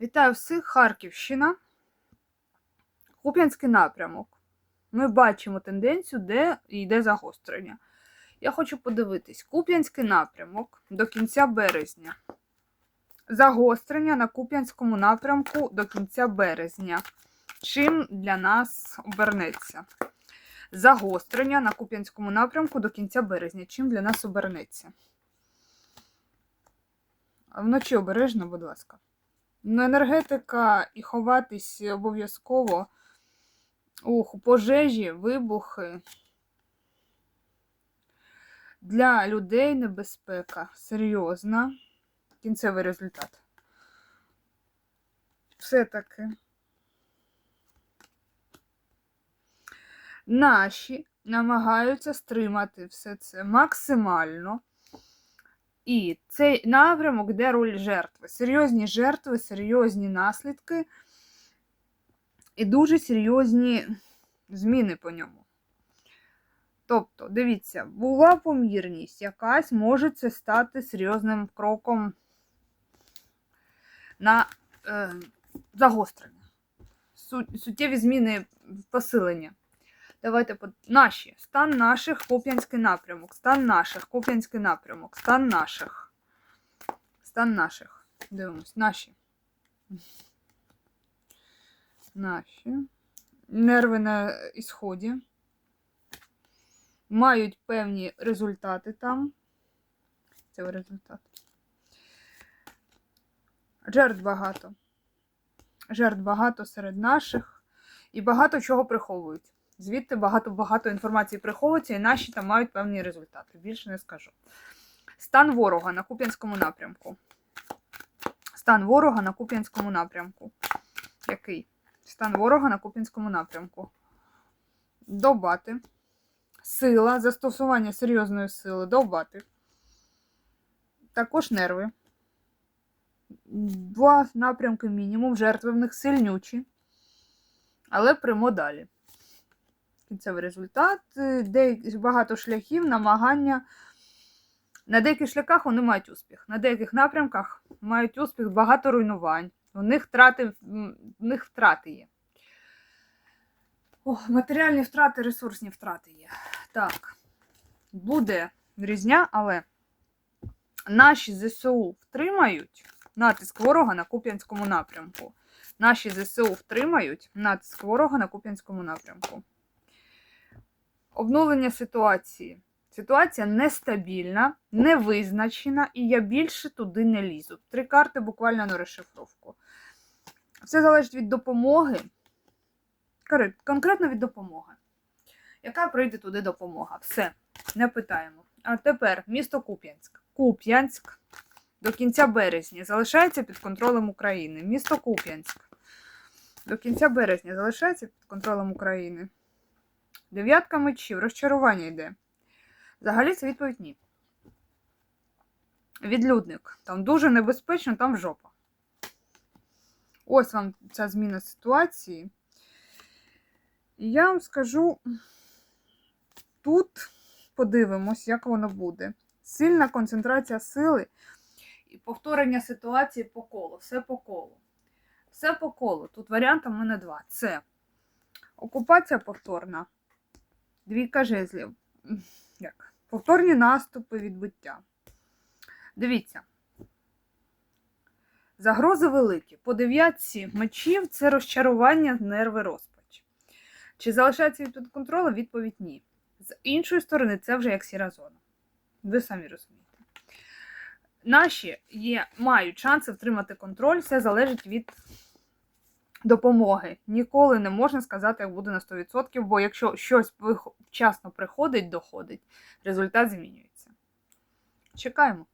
Вітаю всіх, Харківщина. Куп'янський напрямок. Ми бачимо тенденцію, де йде загострення. Я хочу подивитись: Куп'янський напрямок до кінця березня. Загострення на Куп'янському напрямку до кінця березня. Чим для нас обернеться? Загострення на Куп'янському напрямку до кінця березня. Чим для нас обернеться? Вночі обережно, будь ласка. Ну, енергетика і ховатись обов'язково. Ух, пожежі, вибухи. Для людей небезпека серйозна. Кінцевий результат. Все-таки. Наші намагаються стримати все це максимально. І цей напрямок, де роль жертви. Серйозні жертви, серйозні наслідки і дуже серйозні зміни по ньому. Тобто, дивіться, була помірність якась, може це стати серйозним кроком на е, загострення. Су- суттєві зміни посилення. Давайте по наші. Стан наших Куп'янський напрямок. Стан наших Куп'янський напрямок. Стан наших. Стан наших. Дивимось. Наші. Наші. Нерви на ісході. Мають певні результати там. Це результат. Жертв багато. Жертв багато серед наших. І багато чого приховують. Звідти багато-багато інформації приховується, і наші там мають певні результати. Більше не скажу. Стан ворога на Куп'янському напрямку. Стан ворога на Куп'янському напрямку. Який? Стан ворога на Куп'янському напрямку. Довбати. Сила, застосування серйозної сили. Довбати. Також нерви. Два напрямки мінімум. Жертви в них сильнючі. Але прямо далі кінцевий результат. Е, Деякі багато шляхів, намагання. На деяких шляхах вони мають успіх. На деяких напрямках мають успіх, багато руйнувань. У них втрати, в них втрати є. О, матеріальні втрати, ресурсні втрати є. Так, буде різня, але наші ЗСУ втримають натиск ворога на Куп'янському напрямку. Наші ЗСУ втримають натиск ворога на Куп'янському напрямку. Обновлення ситуації. Ситуація нестабільна, невизначена, і я більше туди не лізу. Три карти буквально на розшифровку. Все залежить від допомоги. Конкретно від допомоги. Яка прийде туди допомога? Все, не питаємо. А тепер місто Куп'янськ. Куп'янськ до кінця березня залишається під контролем України. Місто Куп'янськ. До кінця березня залишається під контролем України. Дев'ятка мечів, розчарування йде. Взагалі це відповідь ні. Відлюдник. Там дуже небезпечно, там жопа. Ось вам ця зміна ситуації. І я вам скажу, тут подивимось, як воно буде. Сильна концентрація сили і повторення ситуації по колу. Все по колу. Все по колу. Тут варіантів в мене два. Це окупація повторна. Двійка жезлів. Як? Повторні наступи відбиття. Дивіться. Загрози великі. По дев'ятці мечів це розчарування, нерви, розпач. Чи залишається від під контролем? Відповідь ні. З іншої сторони, це вже як сіра зона. Ви самі розумієте. Наші є, мають шанси втримати контроль, все залежить від допомоги. Ніколи не можна сказати, як буде на 100%, бо якщо щось вчасно приходить, доходить, результат змінюється. Чекаємо.